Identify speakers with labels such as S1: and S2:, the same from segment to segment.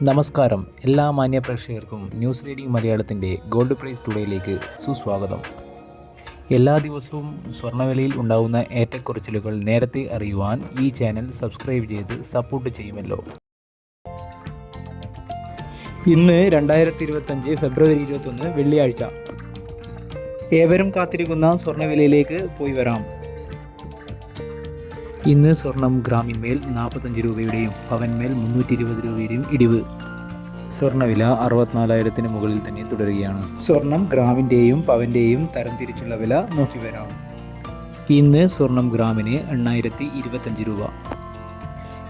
S1: നമസ്കാരം. എല്ലാ മാന്യ പ്രേക്ഷകർക്കും ന്യൂസ് റീഡിംഗ് മലയാളത്തിന്റെ ഗോൾഡ് പ്രൈസ് ടുഡേയിലേക്ക് സുസ്വാഗതം. എല്ലാ ദിവസവും സ്വർണവിലയിൽ ഉണ്ടാകുന്ന ഏറ്റക്കുറച്ചിലുകൾ നേരത്തെ അറിയുവാൻ ഈ ചാനൽ സബ്സ്ക്രൈബ് ചെയ്ത് സപ്പോർട്ട് ചെയ്യുമല്ലോ. ഇന്ന് രണ്ടായിരത്തി ഇരുപത്തഞ്ച് ഫെബ്രുവരി ഇരുപത്തൊന്ന് വെള്ളിയാഴ്ച. ഏവരും കാത്തിരിക്കുന്ന സ്വർണവിലയിലേക്ക് പോയി വരാം. ഇന്ന് സ്വർണം ഗ്രാമിന്മേൽ നാൽപ്പത്തഞ്ച് രൂപയുടെയും പവൻമേൽ മുന്നൂറ്റി ഇരുപത് രൂപയുടെയും ഇടിവ്. സ്വർണവില അറുപത്തിനാലായിരത്തിന് മുകളിൽ തന്നെ തുടരുകയാണ്. സ്വർണം ഗ്രാമിന്റെയും പവന്റെയും തരംതിരിച്ചുള്ള വില നോക്കി വരാം. ഇന്ന് സ്വർണം ഗ്രാമിന് എണ്ണായിരത്തി ഇരുപത്തഞ്ച് രൂപ.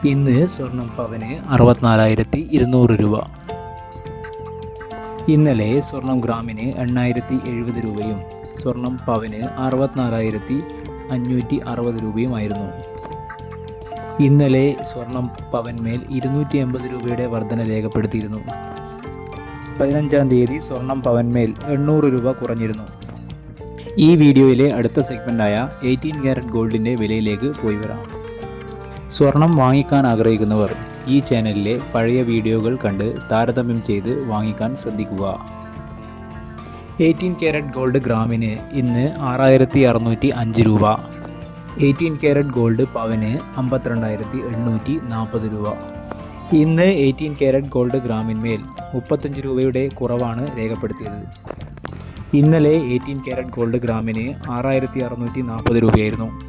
S1: ഇന്ന് സ്വർണം പവന് അറുപത്തിനാലായിരത്തി ഇരുന്നൂറ് രൂപ. ഇന്നലെ സ്വർണം ഗ്രാമിന് എണ്ണായിരത്തി എഴുപത് രൂപയും സ്വർണം പവന് അറുപത്തിനാലായിരത്തി അഞ്ഞൂറ്റി അറുപത് രൂപയുമായിരുന്നു. ഇന്നലെ സ്വർണം പവൻമേൽ ഇരുന്നൂറ്റി എൺപത് രൂപയുടെ വർധന രേഖപ്പെടുത്തിയിരുന്നു. പതിനഞ്ചാം തീയതി സ്വർണം പവൻമേൽ എണ്ണൂറ് രൂപ കുറഞ്ഞിരുന്നു. ഈ വീഡിയോയിലെ അടുത്ത സെഗ്മെന്റായ എയ്റ്റീൻ ക്യാരറ്റ് ഗോൾഡിന്റെ വിലയിലേക്ക് പോയി വരാം. സ്വർണം വാങ്ങിക്കാൻ ആഗ്രഹിക്കുന്നവർ ഈ ചാനലിലെ പഴയ വീഡിയോകൾ കണ്ട് താരതമ്യം ചെയ്ത് വാങ്ങിക്കാൻ ശ്രദ്ധിക്കുക. എയ്റ്റീൻ ക്യാരറ്റ് ഗോൾഡ് ഗ്രാമിന് ഇന്ന് ആറായിരത്തി അറുന്നൂറ്റി അഞ്ച് രൂപ. എയ്റ്റീൻ ക്യാരറ്റ് ഗോൾഡ് പവന് അമ്പത്തിരണ്ടായിരത്തി എണ്ണൂറ്റി നാൽപ്പത് രൂപ. ഇന്ന് എയ്റ്റീൻ ക്യാരറ്റ് ഗോൾഡ് ഗ്രാമിന്മേൽ മുപ്പത്തഞ്ച് രൂപയുടെ കുറവാണ് രേഖപ്പെടുത്തിയത്. ഇന്നലെ എയ്റ്റീൻ ക്യാരറ്റ് ഗോൾഡ് ഗ്രാമിന് ആറായിരത്തി അറുന്നൂറ്റി നാൽപ്പത് രൂപയായിരുന്നു.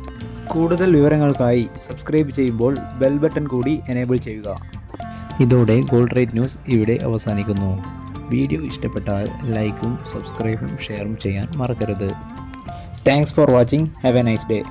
S1: കൂടുതൽ വിവരങ്ങൾക്കായി സബ്സ്ക്രൈബ് ചെയ്യുമ്പോൾ ബെൽ ബട്ടൺ കൂടി എനേബിൾ ചെയ്യുക. ഇതോടെ ഗോൾഡ് റേറ്റ് ന്യൂസ് ഇവിടെ അവസാനിക്കുന്നു. വീഡിയോ ഇഷ്ടപ്പെട്ടാൽ ലൈക്കും സബ്സ്ക്രൈബും ഷെയറും ചെയ്യാൻ മറക്കരുത്. Thanks for watching. Have a nice day.